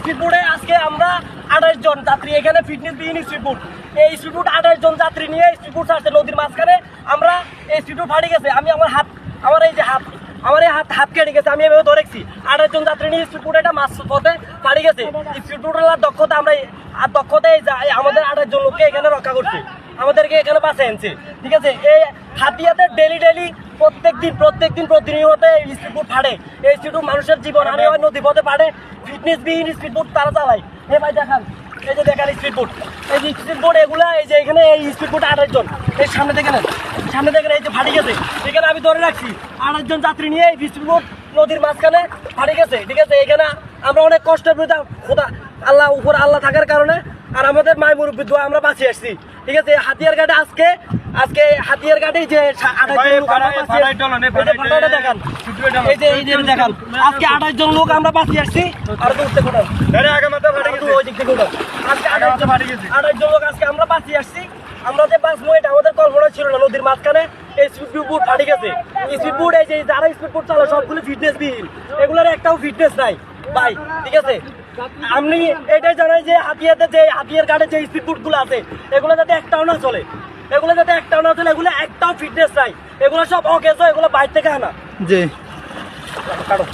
Speed বোর্ডে আজকে আমরা আঠাশ জন যাত্রী। এখানে ফিটনেস বিহীন স্পিড বোর্ড এই স্পিড বোর্ড আঠাশ জন যাত্রী নিয়ে স্পিড বোর্ড আসছে নদীর মাঝখানে। আমরা এই স্পিড বোর্ড ফাটে গেছে। আমি আমার হাত, আমার এই যে হাত, আমার এই হাত হাত কেটে গেছে। আমি এভাবে ধরেছি। আঠাশ জন যাত্রী নিয়ে স্পিড বোর্ড এটা মাছ পথে ফাটে গেছে। স্পিড বোর্ডের দক্ষতা আমরা আর দক্ষতা এই যা- আমাদের আঠাশ জন লোককে এখানে রক্ষা করছে। আমাদেরকে এখানে বাঁচে আনছে। ঠিক আছে? এই হাতিয়াতে ডেলি ডেলি প্রত্যেক দিন প্রত্যেক দিন প্রতিনিয়ত এই স্পিড ফাটে এই স্পিড মানুষের জীবন হানি হয় নদী পথে ফাটে ফিটনেস বিহীন স্পিড তারা চালায়। হে ভাই দেখান, এই যে দেখান স্পিড বোট এই যে স্পিড বোট এগুলা, এই যে এখানে এই স্পিড বোট আঠাশ জন এই সামনে দেখেন সামনে দেখেন এই যে ফাটে গেছে। এখানে আমি ধরে রাখছি আঠাশ জন যাত্রী নিয়ে এই স্পিড নদীর মাঝখানে ফাটে গেছে, ঠিক আছে? এখানে আমরা অনেক কষ্টের বিরুদ্ধে, খোদা, আল্লাহ, উপর আল্লাহ থাকার কারণে আর আমাদের মায় মুরব্বী দোয়া আমরা বাঁচিয়ে আসছি। ঠিক আছে? হাতিয়ার ঘাটে আজকে আজকে হাতিয়ার ঘাটে যে দেখান। এই এই দেখান। আজকে আঠাশ জন লোক আমরা বাঁচিয়ে আসছি। আর। আজকে আঠাশ জন লোক আজকে আমরা বাঁচিয়ে আসছি। আমরা যে বাঁচবো এটা আমাদের কল্পনা ছিল না। নদীর মাঝখানে এই স্পিড বোট ফাটে গেছে। স্পিড বোট এই যে যারা স্পিড বোট চালায় সবগুলো ফিটনেস বিহীন। এগুলোর একটাও ফিটনেস নাই। ভাই ঠিক আছে? আপনি এটাই জানাই যে হাতিয়াতে যে হাতিয়ার কাটে যে স্পিড বোটগুলো আছে এগুলো যাতে একটাও না চলে। এগুলো যাতে একটাও না চলে এগুলো একটাও ফিটনেস নাই। এগুলো সব অকেজ এগুলো বাইরে থেকে আনা। জি। কাটো।